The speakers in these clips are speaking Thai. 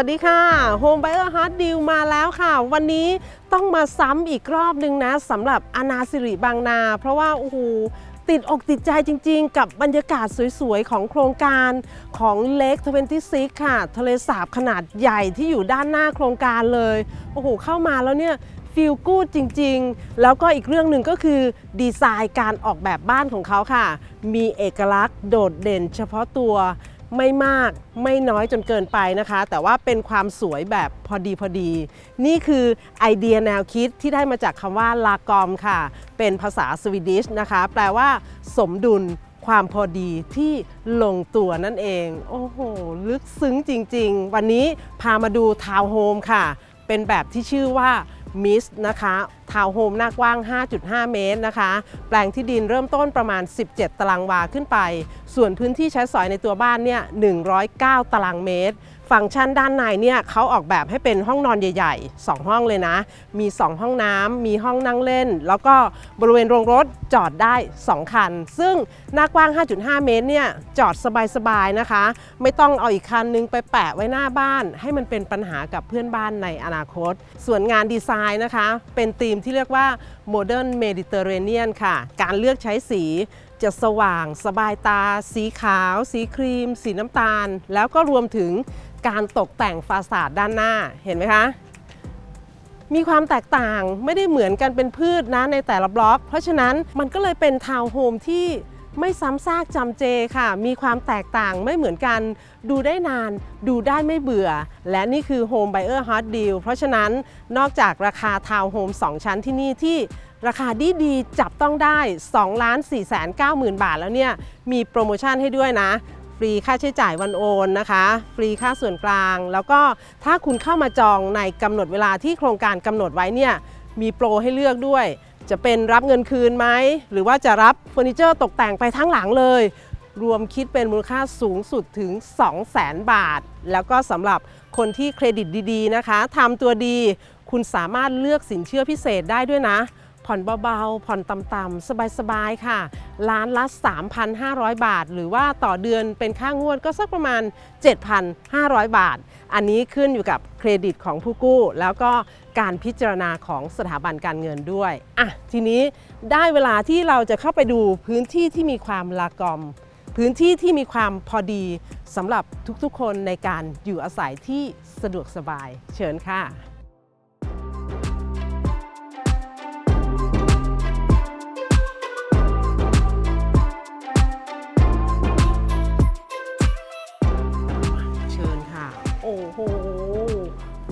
วัสดีค่ะ Home Buyer Hard Deal มาแล้วค่ะ วันนี้ต้องมาซ้ำอีกรอบหนึ่งนะสำหรับอนาสิริบางนา เพราะว่าโอ้โหติดอกติดใจจริง ๆ กับบรรยากาศสวย ๆ ของโครงการของเล็ก26 ค่ะ ทะเลสาบขนาดใหญ่ที่อยู่ด้านหน้าโครงการเลย โอ้โห เข้ามาแล้วเนี่ยฟีลกูดจริง ๆ แล้วก็อีกเรื่องหนึ่งก็คือดีไซน์การออกแบบบ้านของเขาค่ะ มีเอกลักษณ์โดดเด่นเฉพาะตัว ไม่มากไม่น้อยจนเกินไปนะคะ แต่ว่าเป็นความสวยแบบพอดีพอดี นี่คือไอเดียแนวคิดที่ได้มาจากคำว่าลากอมค่ะ เป็นภาษาสวีดิชนะคะ แปลว่า สมดุลความพอดีที่ลงตัวนั่นเอง โอ้โห ลึกซึ้งจริง ๆ วันนี้พามาดูทาวน์โฮมค่ะ เป็นแบบที่ชื่อว่า มิสนะคะทาวน์โฮมหน้ากว้าง 5.5 เมตรนะคะ แปลงที่ดินเริ่มต้นประมาณ 17 ตารางวาขึ้นไป ส่วนพื้นที่ใช้สอยในตัวบ้านเนี่ย 109 ตารางเมตร ฟังก์ชันด้านในเนี่ยเขาออกแบบให้เป็นห้องนอนใหญ่ๆ 2 ห้องเลยนะ มี 2 ห้องน้ำมีห้องนั่งเล่น แล้วก็บริเวณโรงรถจอดได้ 2 คัน ซึ่งหน้ากว้าง 5.5 เมตรเนี่ยจอดสบายๆนะคะ ไม่ต้องเอาอีกคันนึงไปแปะไว้หน้าบ้าน ให้มันเป็นปัญหากับเพื่อนบ้านในอนาคต ส่วนงานดีไซน์นะคะ เป็นธีมที่เรียกว่า Modern Mediterranean ค่ะ การเลือกใช้สีจะสว่าง สบายตา สีขาว สีครีม สีน้ำตาล แล้วก็รวมถึง การตกแต่งฟาสาดด้านหน้าเห็นไหมคะมีความแตกต่างไม่ได้เหมือนกันเป็นพืชนะในแต่ละบล็อก เพราะฉะนั้นมันก็เลยเป็นทาวน์โฮมที่ไม่ซ้ำซากจำเจค่ะ มีความแตกต่างไม่เหมือนกัน ดูได้นาน ดูได้ไม่เบื่อ และนี่คือ Home Buyer Hot Deal เพราะฉะนั้นนอกจากราคาทาวน์โฮม2 ชั้นที่นี่ที่ราคาดีดีๆจับต้องได้2ล้าน4 9 0 0 0 0 บาทแล้วเนี่ย มีโปรโมชั่นให้ด้วยนะ ฟรีค่าใช้จ่ายวันโอนนะคะ ฟรีค่าส่วนกลาง แล้วก็ถ้าคุณเข้ามาจองในกำหนดเวลาที่โครงการกำหนดไว้เนี่ยมีโปรให้เลือกด้วย จะเป็นรับเงินคืนไหม หรือว่าจะรับเฟอร์นิเจอร์ตกแต่งไปทั้งหลังเลย รวมคิดเป็นมูลค่าสูงสุดถึง 200,000 บาท แล้วก็สำหรับคนที่เครดิตดีๆนะคะทำตัวดี คุณสามารถเลือกสินเชื่อพิเศษได้ด้วยนะ ผ่อนเบาๆ ผ่อนต่ำๆสบายๆ ค่ะ ล้านละ 3,500 บาท หรือว่าต่อเดือนเป็นค่างวดก็สักประมาณ 7,500 บาท อันนี้ขึ้นอยู่กับเครดิตของผู้กู้ แล้วก็การพิจารณาของสถาบันการเงินด้วยอะทีนี้ได้เวลาที่เราจะเข้าไปดูพื้นที่ที่มีความลากอม พื้นที่ที่มีความพอดีสำหรับทุกๆคนในการอยู่อาศัยที่สะดวกสบาย เชิญค่ะ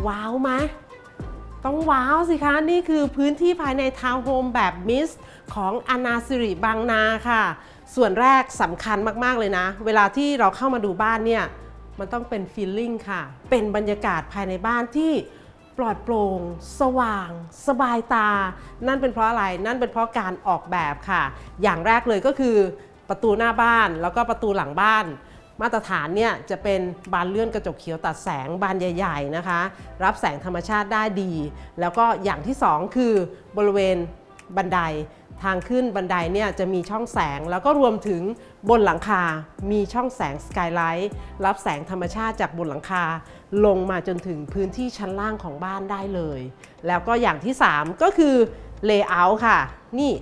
ว้าวไหมต้องว้าวสิคะ นี่คือพื้นที่ภายในทาวน์โฮมแบบมิสของอนาสิริบางนาค่ะ ส่วนแรกสำคัญมาก ๆ เลยนะ เวลาที่เราเข้ามาดูบ้านเนี่ย มันต้องเป็นฟีลลิ่งค่ะ เป็นบรรยากาศภายในบ้านที่ปลอดโปร่ง สว่าง สบายตา นั่นเป็นเพราะอะไร นั่นเป็นเพราะการออกแบบค่ะ อย่างแรกเลยก็คือประตูหน้าบ้านแล้วก็ประตูหลังบ้าน มาตรฐานเนี่ยจะเป็นบานเลื่อนกระจกเขียวตัดแสงบานใหญ่ๆนะคะ รับแสงธรรมชาติได้ดี แล้วก็อย่างที่สองคือบริเวณบันไดทางขึ้นบันไดเนี่ยจะมีช่องแสงแล้วก็รวมถึงบนหลังคา มีช่องแสงสกายไลท์รับแสงธรรมชาติจากบนหลังคา ลงมาจนถึงพื้นที่ชั้นล่างของบ้านได้เลย แล้วก็อย่างที่ 3 ก็คือเลเยอร์ค่ะ นี่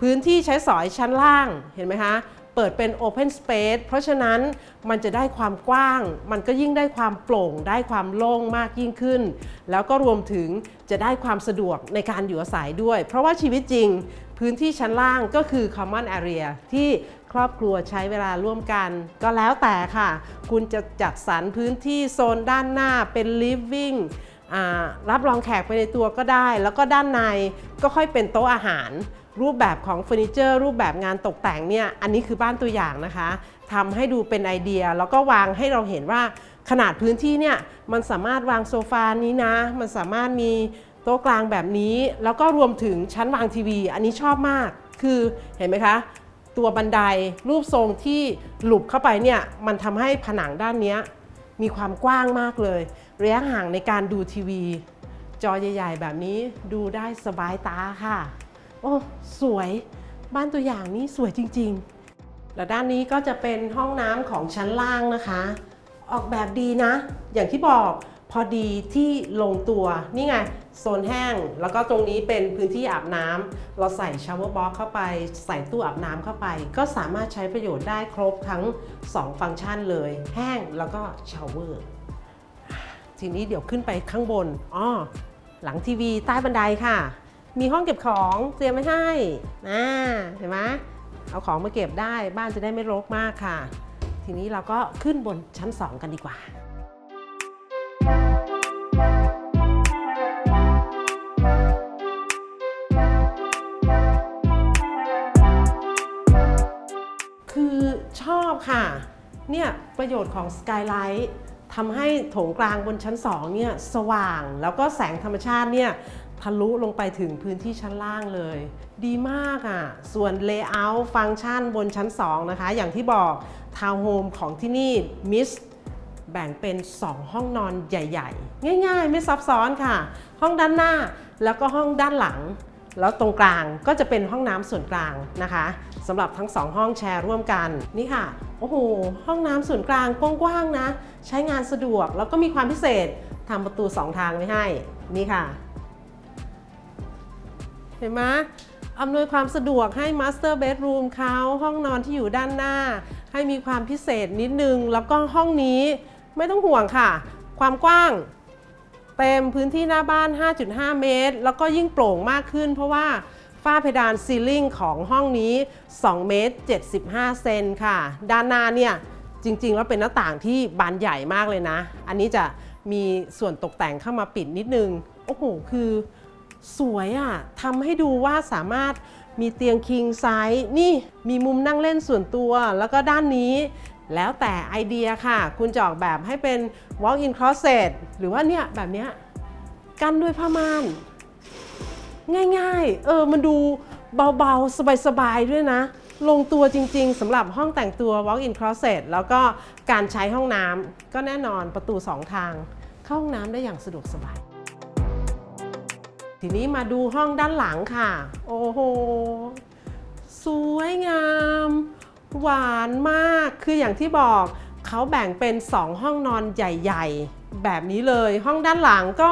พื้นที่ใช้สอยชั้นล่างเห็นไหมคะ เปิดเป็น Open Space เพราะฉะนั้นมันจะได้ความกว้าง มันก็ยิ่งได้ความโปร่ง ได้ความโล่งมากยิ่งขึ้น แล้วก็รวมถึงจะได้ความสะดวกในการอยู่อาศัยด้วย เพราะว่าชีวิตจริง พื้นที่ชั้นล่างก็คือ Common Area ที่ครอบครัวใช้เวลาร่วมกัน ก็แล้วแต่ค่ะ คุณจะจัดสรรพื้นที่โซนด้านหน้าเป็น Living อ่ารับรองแขกไปในตัวก็ได้ แล้วก็ด้านในก็ค่อยเป็นโต๊ะอาหาร รูปแบบของเฟอร์นิเจอร์รูปแบบงานตกแต่งเนี่ยอันนี้คือบ้านตัวอย่างนะคะทำให้ดูเป็นไอเดียแล้วก็วางให้เราเห็นว่าขนาดพื้นที่เนี่ยมันสามารถวางโซฟานี้นะ มันสามารถมีโต๊ะกลางแบบนี้ แล้วก็รวมถึงชั้นวางทีวี อันนี้ชอบมาก คือเห็นไหมคะ ตัวบันไดรูปทรงที่หลุบเข้าไปเนี่ยมันทำให้ผนังด้านนี้มีความกว้างมากเลยระยะห่างในการดูทีวี จอใหญ่ ๆ แบบนี้ดูได้สบายตาค่ะ โอ้สวยบ้านตัวอย่างนี้สวยจริง ๆ แล้วด้านนี้ก็จะเป็นห้องน้ำของชั้นล่างนะคะ ออกแบบดีนะ อย่างที่บอกพอดีที่ลงตัวนี่ไงโซนแห้ง แล้วก็ตรงนี้เป็นพื้นที่อาบน้ำเราใส่ชาวเวอร์บ็อกเข้าไป ใส่ตู้อาบน้ำเข้าไป ก็สามารถใช้ประโยชน์ได้ครบทั้ง 2 ฟังก์ชันเลย แห้งแล้วก็ชาวเวอร์ทีนี้เดี๋ยวขึ้นไปข้างบนอ๋อหลังทีวีใต้บันไดค่ะ มีห้องเก็บของเตรียมไว้ให้นะเห็นไหมเอาของมาเก็บได้บ้านจะได้ไม่รกมากค่ะ ทีนี้เราก็ขึ้นบนชั้น 2 กันดีกว่า คือชอบค่ะ เนี่ยประโยชน์ของสกายไลท์ทำให้โถงกลางบนชั้น 2 เนี่ยสว่าง แล้วก็แสงธรรมชาติเนี่ย ทะลุลงไปถึงพื้นที่ชั้นล่างเลย ดีมากอะ่ะ ส่วน Layout ฟังก์ชันบนชั้น 2 นะคะ อย่างที่บอกทาวน์โฮมของที่นี่มิสแบ่งเป็น 2 ห้องนอนใหญ่ ๆ ง่าย ๆ ไม่ซับซ้อนค่ะ ห้องด้านหน้าแล้วก็ห้องด้านหลัง แล้วตรงกลางก็จะเป็นห้องน้ำส่วนกลางนะคะสำหรับทั้ง2ห้องแชร์ร่วมกันนี่ค่ะโอ้โหห้องน้ำส่วนกลางกว้างๆนะ ใช้งานสะดวกแล้วก็มีความพิเศษทำประตู2ทางไว้ให้นี่ค่ะ เห็นไหมอำนวยความสะดวกให้ Master Bedroom เขาห้องนอนที่อยู่ด้านหน้า ให้มีความพิเศษนิดนึง แล้วก็ห้องนี้ไม่ต้องห่วงค่ะ ความกว้างเต็มพื้นที่หน้าบ้าน 5.5 เมตร แล้วก็ยิ่งโปร่งมากขึ้น เพราะว่าฝ้าเพดานซีลิ่งของห้องนี้ 2 เมตร 75 เซนค่ะ ด้านหน้าเนี่ยจริง ๆ แล้วเป็นหน้าต่างที่บานใหญ่มากเลยนะ อันนี้จะมีส่วนตกแต่งเข้ามาปิดนิดนึง โอ้โห คือ สวยอะ่ะทำให้ดูว่าสามารถมีเตียงคิงไซส์นี่มีมุมนั่งเล่นส่วนตัว แล้วก็ด้านนี้ แล้วแต่ไอเดียค่ะ คุณจะออกแบบให้เป็น walk-in closet หรือว่าเนี่ยแบบเนี้ยกันด้วยผ้าม่านง่ายๆ เออ มันดูเบาๆ สบายๆ ด้วยนะ ลงตัวจริงๆสำหรับห้องแต่งตัว walk-in closet แล้วก็การใช้ห้องน้ำก็แน่นอนประตู2ทาง เข้าห้องน้ำได้อย่างสะดวกสบาย ทีนี้มาดูห้องด้านหลังค่ะ โอ้โห สวยงาม หวานมาก คืออย่างที่บอกเขาแบ่งเป็น 2 ห้องนอนใหญ่ๆ แบบนี้เลย ห้องด้านหลังก็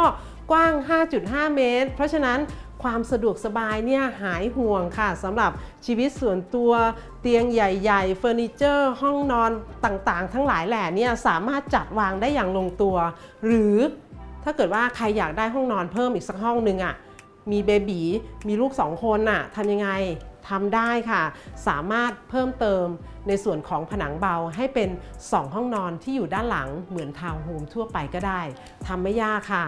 กว้าง 5.5 เมตร เพราะฉะนั้นความสะดวกสบายเนี่ยหายห่วงค่ะสำหรับชีวิตส่วนตัวเตียงใหญ่ๆเฟอร์นิเจอร์ ห้องนอนต่างๆ ทั้งหลายแหล่เนี่ยสามารถจัดวางได้อย่างลงตัว หรือ ถ้าเกิดว่าใครอยากได้ห้องนอนเพิ่มอีกสักห้องหนึ่งอะ่ะมีเบบีมีลูกสองคนน่ะทำยังไงทำได้ค่ะ สามารถเพิ่มเติมในส่วนของผนังเบาให้เป็น 2 ห้องนอนที่อยู่ด้านหลังเหมือนทาวน์โฮมทั่วไปก็ได้ทำไม่ยากค่ะ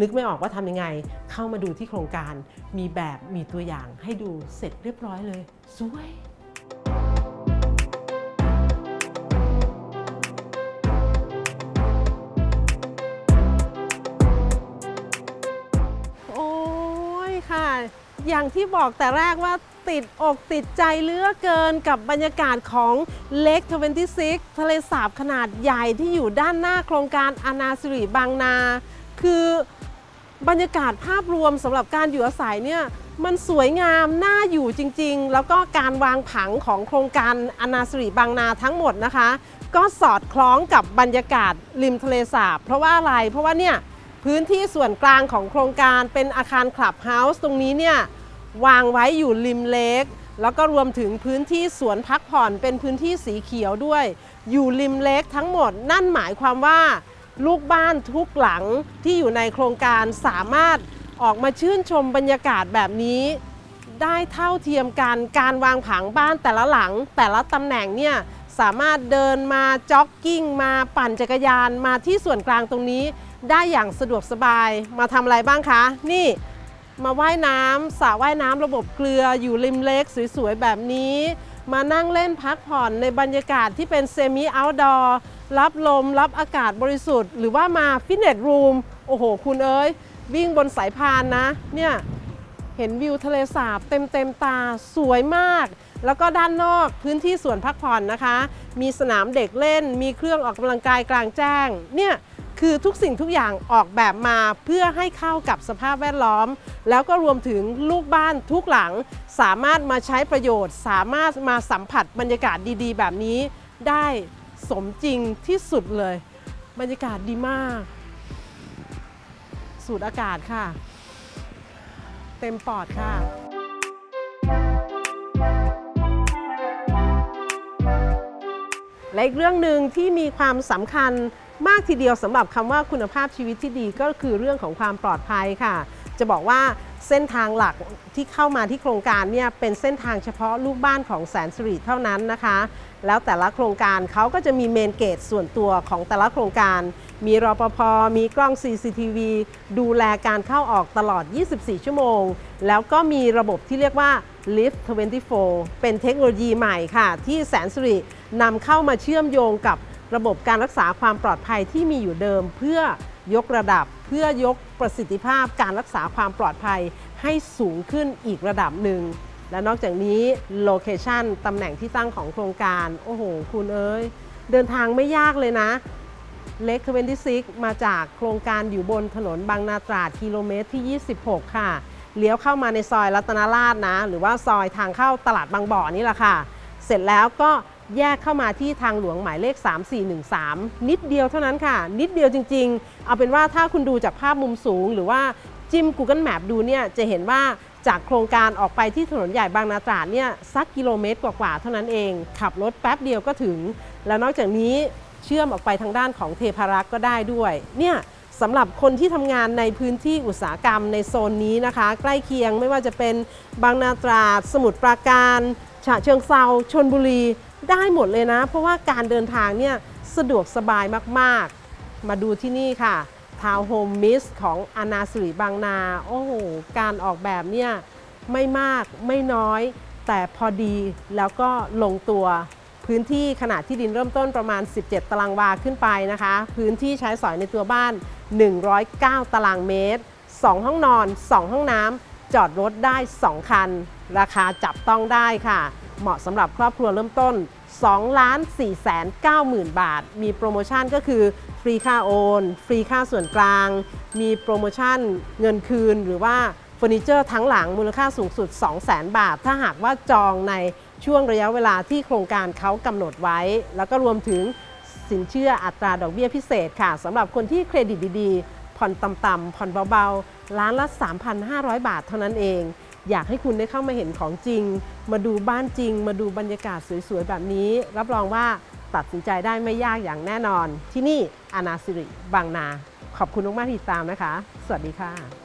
นึกไม่ออกว่าทำยังไง เข้ามาดูที่โครงการ มีแบบมีตัวอย่างให้ดูเสร็จเรียบร้อยเลย สวย อย่างที่บอกแต่แรกว่าติดอกติดใจเลือเกินกับบรรยากาศของเล็ก26 ทะเลสาบขนาดใหญ่ที่อยู่ด้านหน้าโครงการอนาสิริบางนา คือบรรยากาศภาพรวมสำหรับการอยู่อาศัยเนี่ยมันสวยงามน่าอยู่จริง ๆ แล้วก็การวางผังของโครงการอนาสิริบางนาทั้งหมดนะคะ ก็สอดคล้องกับบรรยากาศริมทะเลสาบ เพราะว่าอะไรเพราะว่าเนี่ย พื้นที่ส่วนกลางของโครงการเป็นอาคารคลับเฮาส์ตรงนี้เนี่ยวางไว้อยู่ริมเลกแล้วก็รวมถึงพื้นที่สวนพักผ่อนเป็นพื้นที่สีเขียวด้วย อยู่ริมเลกทั้งหมด นั่นหมายความว่า ลูกบ้านทุกหลังที่อยู่ในโครงการสามารถออกมาชื่นชมบรรยากาศแบบนี้ ได้เท่าเทียมกันการวางผังบ้านแต่ละหลัง แต่ละตำแหน่งเนี่ยสามารถเดินมาจ็อกกิ้งมาปั่นจักรยานมาที่ส่วนกลางตรงนี้ ได้อย่างสะดวกสบายมาทำอะไรบ้างคะ นี่มาว่ายน้ำสระว่ายน้ำระบบเกลืออยู่ริมเลกสวยๆ แบบนี้ มานั่งเล่นพักผ่อนในบรรยากาศที่เป็นเซมิเอาท์ดอร์รับลม รับอากาศบริสุทธิ์ หรือว่ามาฟิตเนสรูมโอ้โห คุณเอ้ย วิ่งบนสายพานนะ เนี่ย เห็นวิวทะเลสาบเต็มเต็มๆตาสวยมาก แล้วก็ด้านนอกพื้นที่สวนพักผ่อนนะคะ มีสนามเด็กเล่น มีเครื่องออกกำลังกายกลางแจ้ง เนี่ย คือทุกสิ่งทุกอย่างออกแบบมาเพื่อให้เข้ากับสภาพแวดล้อม แล้วก็รวมถึงลูกบ้านทุกหลัง สามารถมาใช้ประโยชน์ สามารถมาสัมผัสบรรยากาศดีๆ แบบนี้ ได้สมจริงที่สุดเลย บรรยากาศดีมาก สูดอากาศค่ะ เต็มปอดค่ะและอีกเรื่องหนึ่งที่มีความสำคัญ มากทีเดียวสำหรับคำว่าคุณภาพชีวิตที่ดีก็คือเรื่องของความปลอดภัยค่ะ จะบอกว่าเส้นทางหลักที่เข้ามาที่โครงการเนี่ยเป็นเส้นทางเฉพาะลูกบ้านของแสนสิริเท่านั้นนะคะ แล้วแต่ละโครงการเขาก็จะมีเมนเกตส่วนตัวของแต่ละโครงการ มีรปภ มีกล้อง CCTV ดูแลการเข้าออกตลอด 24 ชั่วโมง แล้วก็มีระบบที่เรียกว่า Lift 24 เป็นเทคโนโลยีใหม่ค่ะ ที่แสนสิรินำเข้ามาเชื่อมโยงกับ ระบบการรักษาความปลอดภัยที่มีอยู่เดิม เพื่อยกระดับเพื่อยกประสิทธิภาพการรักษาความปลอดภัยให้สูงขึ้นอีกระดับหนึ่งและนอกจากนี้โลเคชันตำแหน่งที่ตั้งของโครงการ โอ้โห คุณเอ้ย เดินทางไม่ยากเลยนะเล็ก26 มาจากโครงการอยู่บนถนนบางนาตราดกิโลเมตรที่ 26 ค่ะ เลี้ยวเข้ามาในซอยรัตนาราชนะ หรือว่าซอยทางเข้าตลาดบางบ่อนี่แหละค่ะ เสร็จแล้วก็ แยกเข้ามาที่ทางหลวงหมายเลข 3413 นิดเดียวเท่านั้นค่ะ นิดเดียวจริง ๆ เอาเป็นว่าถ้าคุณดูจากภาพมุมสูง หรือว่าจิ้ม Google Map ดูเนี่ยจะเห็นว่าจากโครงการออกไปที่ถนนใหญ่บางนาตราดเนี่ยสักกิโลเมตรกว่าๆเท่านั้นเอง ขับรถแป๊บเดียวก็ถึง แล้วนอกจากนี้เชื่อมออกไปทางด้านของเทพารักษ์ก็ได้ด้วย เนี่ยสำหรับคนที่ทำงานในพื้นที่อุตสาหกรรมในโซนนี้นะคะ ใกล้เคียงไม่ว่าจะเป็นบางนาตราด สมุทรปราการ ฉะเชิงเซาชนบุรี ได้หมดเลยนะ เพราะว่าการเดินทางเนี่ยสะดวกสบายมากๆ มาดูที่นี่ค่ะทาวน์โฮมมิสของอนาสิริบางนา โอ้โห การออกแบบเนี่ยไม่มากไม่น้อย แต่พอดีแล้วก็ลงตัวพื้นที่ขนาดที่ดินเริ่มต้นประมาณ 17 ตารางวาขึ้นไปนะคะ พื้นที่ใช้สอยในตัวบ้าน 109 ตารางเมตร 2 ห้องนอน 2 ห้องน้ำจอดรถได้ 2 คัน ราคาจับต้องได้ค่ะ เหมาะสำหรับครอบครัวเริ่มต้น 2ล้าน4แสน9หมื่นบาท มีโปรโมชั่นก็คือฟรีค่าโอน ฟรีค่าส่วนกลาง มีโปรโมชั่นเงินคืนหรือว่าเฟอร์นิเจอร์ทั้งหลังมูลค่าสูงสุด 2 0 0แสนบาท ถ้าหากว่าจองในช่วงระยะเวลาที่โครงการเขากำหนดไว้ แล้วก็รวมถึงสินเชื่ออัตราดอกเบี้ยพิเศษค่ะสำหรับคนที่เครดิตดีๆ ผ่อนต่ำๆผ่อนเบาๆ ล้านละ 3,500 บาทเท่านั้นเอง อยากให้คุณได้เข้ามาเห็นของจริง มาดูบ้านจริง มาดูบรรยากาศสวยๆ แบบนี้ รับรองว่าตัดสินใจได้ไม่ยากอย่างแน่นอน ที่นี่อนาสิริบางนา ขอบคุณมากที่ติดตามนะคะ สวัสดีค่ะ